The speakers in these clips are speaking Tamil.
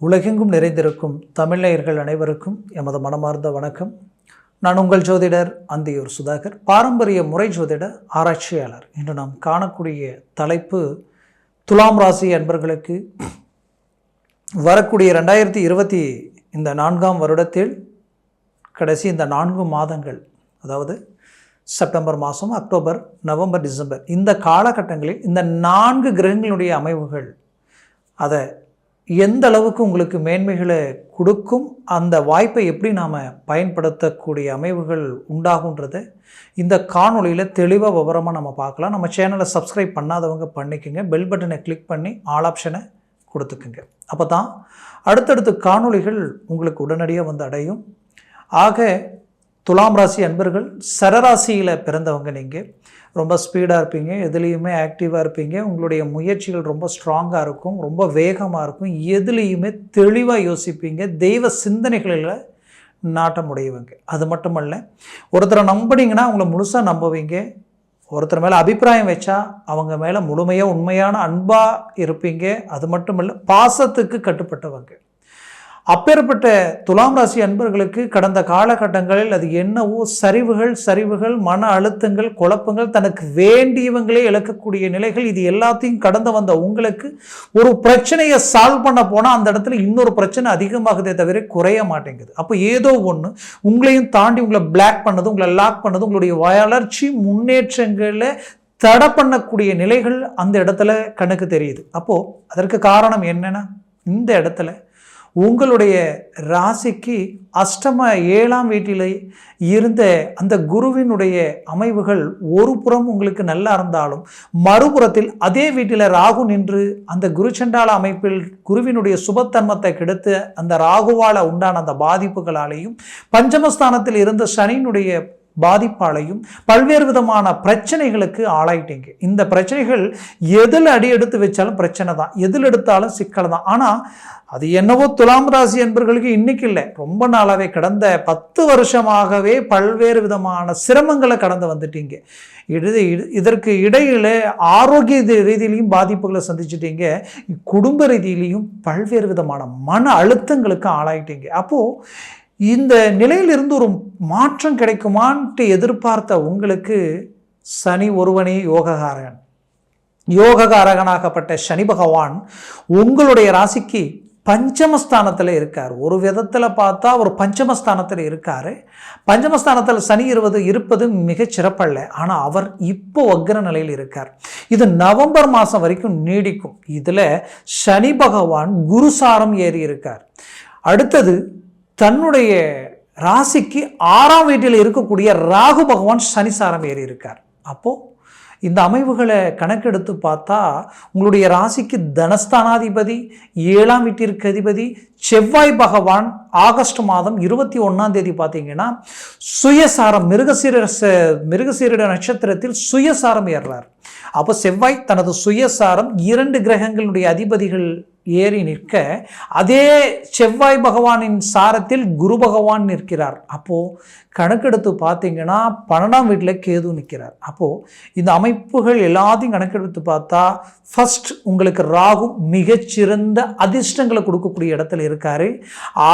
உலகெங்கும் நிறைந்திருக்கும் தமிழர்கள் அனைவருக்கும் எமது மனமார்ந்த வணக்கம். நான் உங்கள் ஜோதிடர் அந்தியூர் சுதாகர். பாரம்பரிய முறை ஜோதிட ஆராய்ச்சியாளர். இன்று நாம் காணக்கூடிய தலைப்பு துலாம் ராசி அன்பர்களுக்கு வரக்கூடிய ரெண்டாயிரத்தி இருபத்தி இந்த நான்காம் வருடத்தில் கடைசி இந்த நான்கு மாதங்கள் அதாவது செப்டம்பர் மாதம் அக்டோபர் நவம்பர் டிசம்பர் இந்த காலகட்டங்களில் இந்த நான்கு கிரகங்களுடைய அமைவுகள் அதை எந்த அளவுக்கு உங்களுக்கு மேன்மைகளை கொடுக்கும் அந்த வாய்ப்பை எப்படி நாம் பயன்படுத்தக்கூடிய அமைவுகள் உண்டாகுன்றது இந்த காணொலியில் தெளிவாக விவரமாக நம்ம பார்க்கலாம். நம்ம சேனலை சப்ஸ்கிரைப் பண்ணாதவங்க பண்ணிக்கோங்க. பெல் பட்டனை கிளிக் பண்ணி ஆல் ஆப்ஷனை கொடுத்துக்குங்க. அப்போ தான் அடுத்தடுத்த காணொளிகள் உங்களுக்கு உடனடியாக வந்து அடையும். ஆக துலாம் ராசி அன்பர்கள் சரராசியில் பிறந்தவங்க நீங்கள் ரொம்ப ஸ்பீடாக இருப்பீங்க எதுலேயுமே ஆக்டிவாக இருப்பீங்க. உங்களுடைய முயற்சிகள் ரொம்ப ஸ்ட்ராங்காக இருக்கும் ரொம்ப வேகமாக இருக்கும். எதுலேயுமே தெளிவாக யோசிப்பீங்க. தெய்வ சிந்தனைகளில் நாட்டமுடையவங்க. அது மட்டுமல்ல ஒருத்தரை நம்பினீங்கன்னா அவங்கள முழுசாக நம்புவீங்க. ஒருத்தர் மேலே அபிப்பிராயம் வச்சா அவங்க மேலே முழுமையாக உண்மையான அன்பாக இருப்பீங்க. அது மட்டும் இல்லை பாசத்துக்கு கட்டுப்பட்டவங்க. அப்பேற்பட்ட துலாம் ராசி அன்பர்களுக்கு கடந்த காலகட்டங்களில் அது என்னவோ சரிவுகள் சரிவுகள் மன அழுத்தங்கள் குழப்பங்கள் தனக்கு வேண்டியவங்களே இழக்கக்கூடிய நிலைகள் இது எல்லாத்தையும் கடந்து வந்த உங்களுக்கு ஒரு பிரச்சனையை சால்வ் பண்ண போனால் அந்த இடத்துல இன்னொரு பிரச்சனை அதிகமாகுதே தவிர குறைய மாட்டேங்குது. அப்போ ஏதோ ஒன்று உங்களையும் தாண்டி உங்களை பிளாக் பண்ணது உங்களை லாக் பண்ணது உங்களுடைய வளர்ச்சி முன்னேற்றங்களை தடை பண்ணக்கூடிய நிலைகள் அந்த இடத்துல கணக்கு தெரியுது. அப்போது அதற்கு காரணம் என்னென்னா இந்த இடத்துல உங்களுடைய ராசிக்கு அஷ்டம ஏழாம் வீட்டில் இருந்த அந்த குருவினுடைய அமைவுகள் ஒரு புறம் உங்களுக்கு நல்லா இருந்தாலும் மறுபுறத்தில் அதே வீட்டில் ராகு நின்று அந்த குருச்சண்டால அமைப்பில் குருவினுடைய சுபத்தன்மத்தை கெடுத்து அந்த ராகுவால் உண்டான அந்த பாதிப்புகளாலேயும் பஞ்சமஸ்தானத்தில் இருந்த சனியினுடைய பாதிப்பாலையும் பல்வேறு விதமான பிரச்சனைகளுக்கு ஆளாயிட்டீங்க. இந்த பிரச்சனைகள் எதில் அடி எடுத்து வச்சாலும் பிரச்சனை தான். எதில் எடுத்தாலும் சிக்கல் தான். ஆனால் அது என்னவோ துலாம் ராசி என்பர்களுக்கு இன்னைக்கு இல்லை. ரொம்ப நாளாகவே கடந்த பத்து வருஷமாகவே பல்வேறு விதமான சிரமங்களை கடந்து வந்துட்டீங்க. இது இதற்கு இடையில ஆரோக்கிய ரீதியிலையும் பாதிப்புகளை சந்திச்சிட்டீங்க. குடும்ப ரீதியிலையும் பல்வேறு விதமான மன அழுத்தங்களுக்கு ஆளாயிட்டீங்க. அப்போது இந்த நிலையிலிருந்து ஒரு மாற்றம் கிடைக்குமான்ட்டு எதிர்பார்த்த உங்களுக்கு சனி ஒருவனே யோககாரகன். யோககாரகனாகப்பட்ட சனி பகவான் உங்களுடைய ராசிக்கு பஞ்சமஸ்தானத்தில் இருக்கார். ஒரு விதத்தில் பார்த்தா ஒரு பஞ்சமஸ்தானத்தில் இருக்கார். பஞ்சமஸ்தானத்தில் சனி இருவது இருப்பது மிக சிறப்பல்ல. ஆனால் அவர் இப்போ வக்ர நிலையில் இருக்கார். இது நவம்பர் மாதம் வரைக்கும் நீடிக்கும். இதில் சனி பகவான் குருசாரம் ஏறி இருக்கார். அடுத்தது தன்னுடைய ராசிக்கு ஆறாம் வீட்டில் இருக்கக்கூடிய ராகு பகவான் சனிசாரம் ஏறி இருக்கார். அப்போது இந்த அமைவுகளை கணக்கெடுத்து பார்த்தா உங்களுடைய ராசிக்கு தனஸ்தானாதிபதி ஏழாம் வீட்டிற்கு அதிபதி செவ்வாய் பகவான் ஆகஸ்ட் மாதம் இருபத்தி ஒன்றாம் தேதி பார்த்தீங்கன்னா சுயசாரம் மிருகசீர மிருகசீரிட நட்சத்திரத்தில் சுயசாரம் ஏறுறார். அப்போ செவ்வாய் தனது சுயசாரம் இரண்டு கிரகங்களுடைய அதிபதிகள் ஏறி நிற்க அதே செவ்வாய் பகவானின் சாரத்தில் குரு பகவான் நிற்கிறார். அப்போது கணக்கெடுத்து பார்த்தீங்கன்னா பன்னெண்டாம் வீட்டில் கேது நிற்கிறார். அப்போது இந்த அமைப்புகள் எல்லாத்தையும் கணக்கெடுத்து பார்த்தா ஃபஸ்ட் உங்களுக்கு ராகு மிகச்சிறந்த அதிர்ஷ்டங்களை கொடுக்கக்கூடிய இடத்துல இருக்கார்.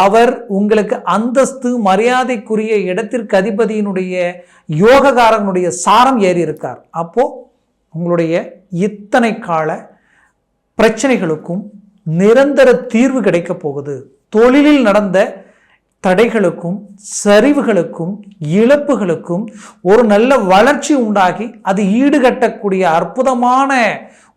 அவர் உங்களுக்கு அந்தஸ்து மரியாதைக்குரிய இடத்திற்கு அதிபதியினுடைய யோககாரனுடைய சாரம் ஏறி இருக்கார். அப்போது உங்களுடைய இத்தனை கால பிரச்சனைகளுக்கும் நிரந்தர தீர்வு கிடைக்கப் போகுது. தொழிலில் நடந்த தடைகளுக்கும் சரிவுகளுக்கும் இழப்புகளுக்கும் ஒரு நல்ல வளர்ச்சி உண்டாகி அது ஈடுகட்டக்கூடிய அற்புதமான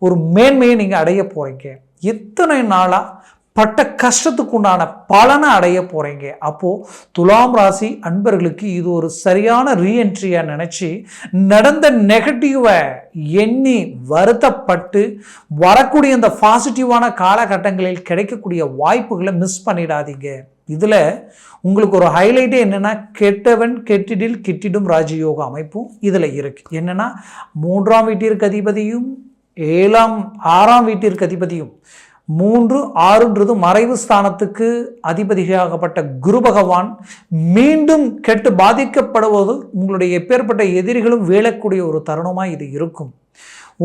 ஒரு மேன்மையை நீங்கள் அடைய போகிறீங்க இத்தனை நாளாக பட்ட கஷ்டத்துக்கு உண்டான பலனை அடைய போகிறீங்க அப்போது துலாம் ராசி அன்பர்களுக்கு இது ஒரு சரியான ரீஎன்ட்ரியாக நினச்சி நடந்த நெகட்டிவை எண்ணி வருத்தப்பட்டு வரக்கூடிய இந்த பாசிட்டிவான காலகட்டங்களில் கிடைக்கக்கூடிய வாய்ப்புகளை மிஸ் பண்ணிடாதீங்க. இதில் உங்களுக்கு ஒரு ஹைலைட்டே என்னென்னா கெட்டவன் கெட்டிடில் கிட்டிடும் ராஜயோக அமைப்பும் இதில் இருக்குது என்னென்னா மூன்றாம் வீட்டிற்கு அதிபதியும் ஏழாம் ஆறாம் வீட்டிற்கு அதிபதியும் மூன்று ஆறுன்றது மறைவு ஸ்தானத்துக்கு அதிபதியாகப்பட்ட குரு பகவான் மீண்டும் கெட்டு பாதிக்கப்படுவது உங்களுடைய எப்பேற்பட்ட எதிரிகளும் வீழக்கூடிய ஒரு தருணமாக இது இருக்கும்.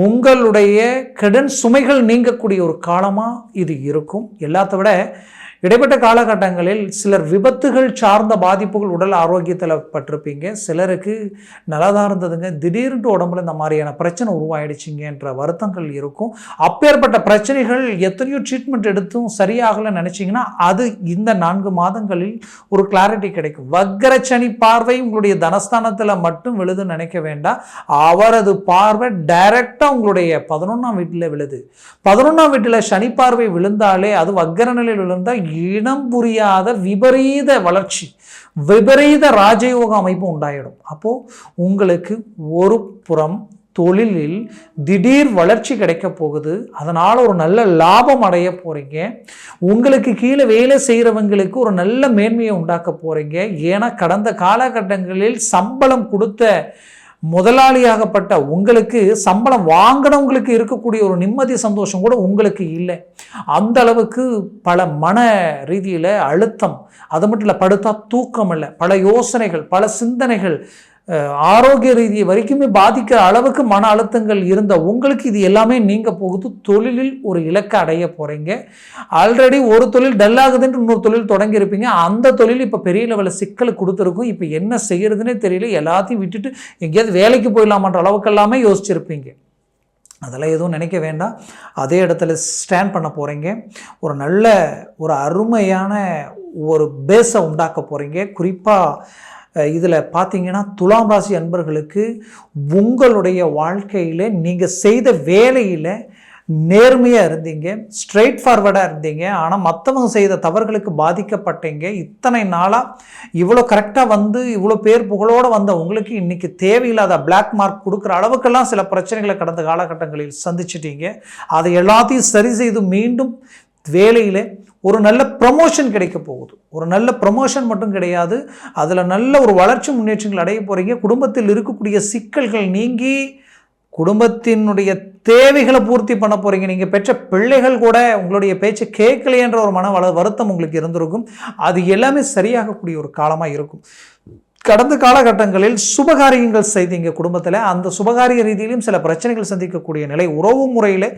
உங்களுடைய கடன் சுமைகள் நீங்கக்கூடிய ஒரு காலமாக இது இருக்கும். எல்லாத்த விட இடைப்பட்ட காலகட்டங்களில் சிலர் விபத்துகள் சார்ந்த பாதிப்புகள் உடல் ஆரோக்கியத்தில் பட்டிருப்பீங்க. சிலருக்கு நல்லாதான் இருந்ததுங்க. திடீர்னு உடம்புல இந்த மாதிரியான பிரச்சனை உருவாயிடுச்சிங்கன்ற வருத்தங்கள் இருக்கும். அப்பேற்பட்ட பிரச்சனைகள் எத்தனையோ ட்ரீட்மெண்ட் எடுத்தும் சரியாகலை நினச்சிங்கன்னா அது இந்த நான்கு மாதங்களில் ஒரு கிளாரிட்டி கிடைக்கும். வக்கரச்சனி பார்வை உங்களுடைய தனஸ்தானத்தில் மட்டும் விழுதுன்னு நினைக்க வேண்டாம். அவரது பார்வை டைரக்டாக உங்களுடைய பதினொன்றாம் வீட்டில் விழுது. பதினொன்றாம் வீட்டில் சனி பார்வை விழுந்தாலே அது வக்கர நிலையில் விழுந்தால் இனம் புரியாத விபரீத வளர்ச்சி விபரீத ராஜயோக அமைப்பு உண்டாயிடும். அப்போது உங்களுக்கு ஒரு புறம் தொழிலில் திடீர் வளர்ச்சி கிடைக்க போகுது. அதனால் ஒரு நல்ல லாபம் அடைய போகிறீங்க உங்களுக்கு கீழே வேலை செய்கிறவங்களுக்கு ஒரு நல்ல மேன்மையை உண்டாக்க போகிறீங்க ஏன்னா கடந்த காலகட்டங்களில் சம்பளம் கொடுத்த முதலாளியாகப்பட்ட உங்களுக்கு சம்பளம் வாங்கினவங்களுக்கு இருக்கக்கூடிய ஒரு நிம்மதி சந்தோஷம் கூட உங்களுக்கு இல்லை. அந்த அளவுக்கு பல மன ரீதியில் அழுத்தம். அது மட்டும் இல்லை படுத்தா தூக்கம் இல்லை. பல யோசனைகள் பல சிந்தனைகள் ஆரோக்கிய ரீதியை வரைக்குமே பாதிக்கிற அளவுக்கு மன அழுத்தங்கள் இருந்த உங்களுக்கு இது எல்லாமே நீங்கள் போகுது. தொழிலில் ஒரு இலக்கை அடைய போகிறீங்க ஆல்ரெடி ஒரு தொழில் டல் இன்னொரு தொழில் தொடங்கியிருப்பீங்க. அந்த தொழில் இப்போ பெரிய லெவலில் சிக்கல் கொடுத்துருக்கும். இப்போ என்ன செய்கிறதுனே தெரியல. எல்லாத்தையும் விட்டுட்டு எங்கேயாவது வேலைக்கு போயிடலாமன்ற அளவுக்கு எல்லாமே யோசிச்சிருப்பீங்க. அதெல்லாம் எதுவும் நினைக்க வேண்டாம். அதே இடத்துல ஸ்டாண்ட் பண்ண போகிறீங்க ஒரு நல்ல ஒரு அருமையான ஒரு பேஸை உண்டாக்க போகிறீங்க குறிப்பாக இதில் பார்த்தீங்கன்னா துலாம் ராசி அன்பர்களுக்கு உங்களுடைய வாழ்க்கையில் நீங்கள் செய்த வேலையில் நேர்மையாக இருந்தீங்க ஸ்ட்ரெயிட் ஃபார்வர்டாக இருந்தீங்க. ஆனால் மற்றவங்க செய்த தவறுகளுக்கு பாதிக்கப்பட்டீங்க. இத்தனை நாளாக இவ்வளோ கரெக்டாக வந்து இவ்வளோ பேர் புகழோடு வந்த உங்களுக்கு இன்றைக்கி தேவையில்லாத பிளாக் மார்க் கொடுக்குற அளவுக்கெல்லாம் சில பிரச்சனைகளை கடந்த காலகட்டங்களில் சந்திச்சிட்டீங்க. அதை எல்லாத்தையும் சரி செய்து மீண்டும் வேலையில் ஒரு நல்ல ப்ரமோஷன் கிடைக்க போகுது. ஒரு நல்ல ப்ரமோஷன் மட்டும் கிடையாது. அதில் நல்ல ஒரு வளர்ச்சி முன்னேற்றங்கள் அடைய போகிறீங்க குடும்பத்தில் இருக்கக்கூடிய சிக்கல்கள் நீங்கி குடும்பத்தினுடைய தேவைகளை பூர்த்தி பண்ண போகிறீங்க நீங்கள் பெற்ற பிள்ளைகள் கூட உங்களுடைய பேச்சை கேட்கலையன்ற ஒரு மன வள வருத்தம் உங்களுக்கு இருந்திருக்கும். அது எல்லாமே சரியாகக்கூடிய ஒரு காலமாக இருக்கும். கடந்த காலகட்டங்களில் சுபகாரியங்கள் செய்தீங்க குடும்பத்தில். அந்த சுபகாரிய ரீதியிலும் சில பிரச்சனைகள் சந்திக்கக்கூடிய நிலை. உறவு முறையில்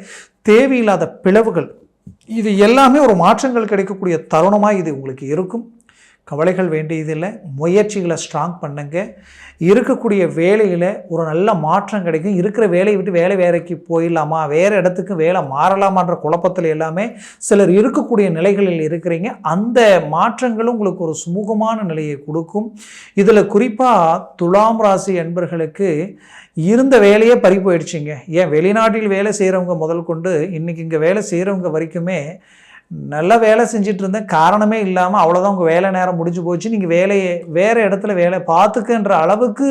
தேவையில்லாத பிளவுகள் இது எல்லாமே ஒரு மாற்றங்கள் கிடைக்கக்கூடிய தருணமாக இது உங்களுக்கு இருக்கும். கவலைகள் வேண்டியதில்லை முயற்சிகளை ஸ்ட்ராங் பண்ணுங்க. இருக்கக்கூடிய வேலையில் ஒரு நல்ல மாற்றம் கிடைக்கும். இருக்கிற வேலையை விட்டு வேலை வேலைக்கு போயிடலாமா? வேறு இடத்துக்கு வேலை மாறலாமான்ற குழப்பத்தில் எல்லாமே சிலர் இருக்கக்கூடிய நிலைகளில் இருக்கிறீங்க. அந்த மாற்றங்களும் உங்களுக்கு ஒரு சுமூகமான நிலையை கொடுக்கும். இதில் குறிப்பாக துலாம் ராசி என்பர்களுக்கு இருந்த வேலையே பறி போயிடுச்சிங்க. ஏன்? வெளிநாட்டில் வேலை செய்கிறவங்க முதல் கொண்டு இன்றைக்கி இங்கே வேலை செய்கிறவங்க வரைக்குமே நல்ல வேலை செஞ்சுட்டு இருந்தேன் காரணமே இல்லாமல் அவ்வளோதான் உங்கள் வேலை நேரம் முடிஞ்சு போச்சு. நீங்கள் வேலையை வேறு இடத்துல வேலை பார்த்துக்குன்ற அளவுக்கு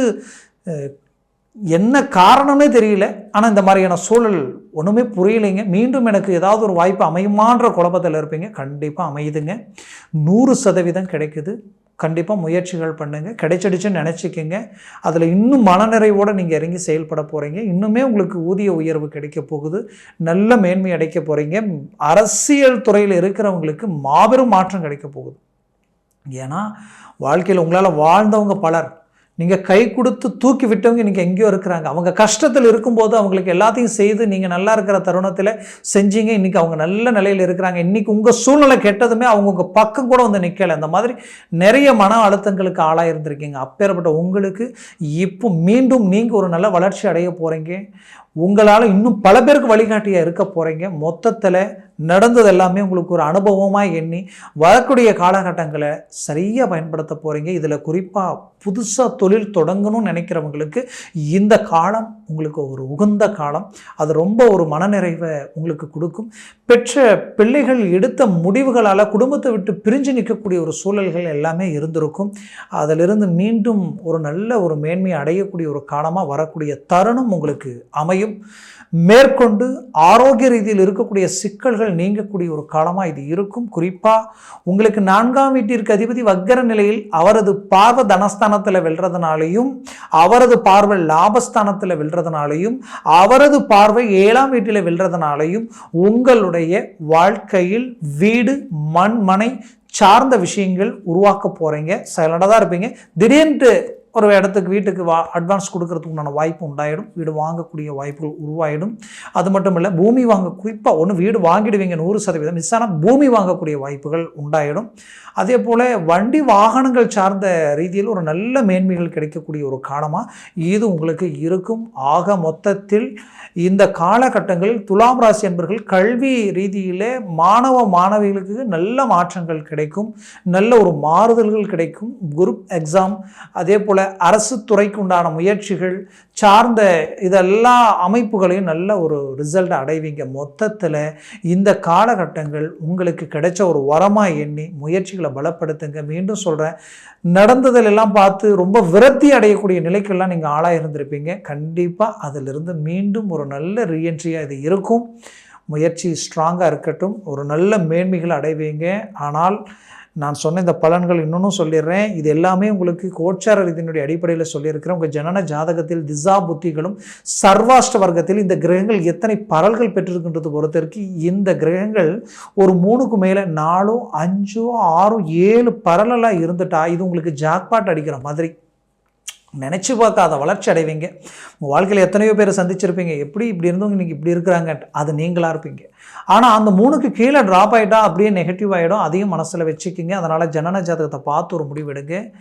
என்ன காரணமே தெரியல. ஆனால் இந்த மாதிரியான சூழல் ஒன்றுமே புரியலைங்க. மீண்டும் எனக்கு ஏதாவது ஒரு வாய்ப்பு அமையுமான்ற குழப்பத்தில் இருப்பீங்க. கண்டிப்பாக அமையுதுங்க. நூறு சதவீதம் கிடைக்குது. கண்டிப்பாக முயற்சிகள் பண்ணுங்கள் கிடைச்சிடுச்சுன்னு நினச்சிக்கோங்க. அதில் இன்னும் மனநிறைவோடு நீங்கள் இறங்கி செயல்பட போகிறீங்க இன்னுமே உங்களுக்கு ஊதிய உயர்வு கிடைக்க போகுது. நல்ல மேன்மை அடைக்க போகிறீங்க அரசியல் துறையில் இருக்கிறவங்களுக்கு மாபெரும் மாற்றம் கிடைக்க போகுது. ஏன்னா வாழ்க்கையில் உங்களால் வாழ்ந்தவங்க பலர் நீங்கள் கை கொடுத்து தூக்கி விட்டவங்க இன்றைக்கி எங்கேயோ இருக்கிறாங்க. அவங்க கஷ்டத்தில் இருக்கும்போது அவங்களுக்கு எல்லாத்தையும் செய்து நீங்கள் நல்லா இருக்கிற தருணத்தில் செஞ்சீங்க. இன்றைக்கி அவங்க நல்ல நிலையில் இருக்கிறாங்க. இன்றைக்கி உங்கள் சூழ்நிலை கெட்டதுமே அவங்க உங்கள் பக்கம் கூட வந்து நிற்கலை அந்த மாதிரி நிறைய மன அழுத்தங்களுக்கு ஆளாக இருந்திருக்கீங்க. அப்பேற்பட்ட உங்களுக்கு இப்போ மீண்டும் நீங்கள் ஒரு நல்ல வளர்ச்சி அடைய போகிறீங்க உங்களால் இன்னும் பல பேருக்கு வழிகாட்டியாக இருக்க போகிறீங்க மொத்தத்தில் நடந்தது எல்லாமே உங்களுக்கு ஒரு அனுபவமாக எண்ணி வரக்கூடிய காலகட்டங்களை சரியாக பயன்படுத்த போகிறீங்க இதில் குறிப்பாக புதுசாக தொழில் தொடங்கணும்னு நினைக்கிறவங்களுக்கு இந்த காலம் உங்களுக்கு ஒரு உகந்த காலம். அது ரொம்ப ஒரு மனநிறைவை உங்களுக்கு கொடுக்கும். பெற்ற பிள்ளைகள் எடுத்த முடிவுகளால் குடும்பத்தை விட்டு பிரிஞ்சு நிற்கக்கூடிய ஒரு சூழல்கள் எல்லாமே இருந்திருக்கும். அதிலிருந்து மீண்டும் ஒரு நல்ல ஒரு மேன்மையை அடையக்கூடிய ஒரு காலமாக வரக்கூடிய தருணம் உங்களுக்கு அமையும். மேற்கொண்டு ஆரோக்கிய ரீதியில் இருக்கக்கூடிய சிக்கல்கள் நீங்கக்கூடிய ஒரு காலமாக இது இருக்கும். குறிப்பாக உங்களுக்கு நான்காம் வீட்டிற்கு அதிபதி வக்கர நிலையில் அவரது பார்வை தனஸ்தானத்தில் வெல்றதுனாலையும் அவரது பார்வை லாபஸ்தானத்தில் வெல்றதுனாலையும் அவரது பார்வை ஏழாம் வீட்டில் வெல்றதுனாலையும் உங்களுடைய வாழ்க்கையில் வீடு மண் மனை சார்ந்த விஷயங்கள் உருவாக்க போகிறீங்க சைலண்டாக தான் இருப்பீங்க. திடீர்னு ஒரு இடத்துக்கு வீட்டுக்கு வா அட்வான்ஸ் கொடுக்கறதுக்கு உண்டான வாய்ப்பு உண்டாயிடும். வீடு வாங்கக்கூடிய வாய்ப்புகள் உருவாயிடும். அது மட்டும் இல்லை பூமி வாங்க குறிப்பாக ஒன்று வீடு வாங்கிடுவீங்க நூறு சதவீதம். மிஸ் ஆனால் பூமி வாங்கக்கூடிய வாய்ப்புகள் உண்டாயிடும். அதே போல் வண்டி வாகனங்கள் சார்ந்த ரீதியில் ஒரு நல்ல மேன்மைகள் கிடைக்கக்கூடிய ஒரு காலமாக இது உங்களுக்கு இருக்கும். ஆக மொத்தத்தில் இந்த காலகட்டங்களில் துலாம் ராசி என்பர்கள் கல்வி ரீதியிலே மாணவ மாணவிகளுக்கு நல்ல மாற்றங்கள் கிடைக்கும். நல்ல ஒரு மாறுதல்கள் கிடைக்கும். குரூப் எக்ஸாம் அதே போல் அரசு துறைக்கு உண்டான முயற்சிகள் சார்ந்த இதெல்லா அமைப்புகளையும் நல்ல ஒரு ரிசல்ட் அடைவீங்க. மொத்தத்தில் இந்த காலகட்டங்கள் உங்களுக்கு கிடைச்ச ஒரு வரமாக எண்ணி முயற்சிகளை பலப்படுத்துங்க. மீண்டும் சொல்கிறேன் நடந்ததிலெல்லாம் பார்த்து ரொம்ப விரத்தி அடையக்கூடிய நிலைக்கெல்லாம் நீங்கள் ஆளாக இருந்திருப்பீங்க. கண்டிப்பாக அதிலிருந்து மீண்டும் ஒரு நல்ல ரீஎன்ட்ரியாக இது இருக்கும். முயற்சி ஸ்ட்ராங்காக இருக்கட்டும். ஒரு நல்ல மேன்மைகளை அடைவீங்க. ஆனால் நான் சொன்ன இந்த பலன்கள் இன்னொன்றும் சொல்லிடுறேன். இது எல்லாமே உங்களுக்கு கோச்சார ரீதியினுடைய அடிப்படையில் சொல்லியிருக்கிறேன். உங்கள் ஜனன ஜாதகத்தில் திசா புத்திகளும் சர்வாஷ்ட வர்க்கத்தில் இந்த கிரகங்கள் எத்தனை பரல்கள் பெற்றிருக்கின்றது பொறுத்திற்கு இந்த கிரகங்கள் ஒரு மூணுக்கு மேலே நாலோ அஞ்சோ ஆறோ ஏழு பரலெல்லாம் இருந்துட்டா இது உங்களுக்கு ஜாக்பாட் அடிக்கிற மாதிரி. நினச்சி பார்க்காத வளர்ச்சி அடைவீங்க. உங்கள் வாழ்க்கையில் எத்தனையோ பேரை சந்திச்சிருப்பீங்க. எப்படி இப்படி இருந்தவங்க இன்றைக்கி இப்படி இருக்கிறாங்க. அது நீங்களாக இருப்பீங்க. ஆனால் அந்த மூணுக்கு கீழே ட்ராப் ஆகிட்டா அப்படியே நெகட்டிவ் ஆகிடும் அதையும் மனசில் வச்சுக்கிங்க. அதனால் ஜனன ஜாதகத்தை பார்த்து ஒரு முடிவெடுங்க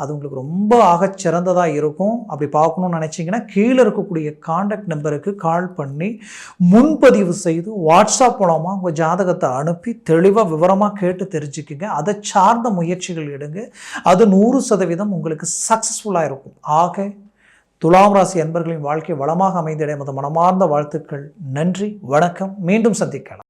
அது உங்களுக்கு ரொம்ப ஆகச்சிறந்ததாக இருக்கும். அப்படி பார்க்கணும்னு நினச்சிங்கன்னா கீழே இருக்கக்கூடிய காண்டாக்ட் நம்பருக்கு கால் பண்ணி முன்பதிவு செய்து வாட்ஸ்அப் மூலமாக உங்கள் ஜாதகத்தை அனுப்பி தெளிவாக விவரமாக கேட்டு தெரிஞ்சுக்குங்க. அதை சார்ந்த முயற்சிகள் எடுங்க. அது நூறு சதவீதம் உங்களுக்கு சக்ஸஸ்ஃபுல்லாக இருக்கும். ஆக துலாம் ராசி அன்பர்களின் வாழ்க்கை வளமாக அமைந்திட எமது மனமார்ந்த வாழ்த்துக்கள். நன்றி. வணக்கம். மீண்டும் சந்திக்கலாம்.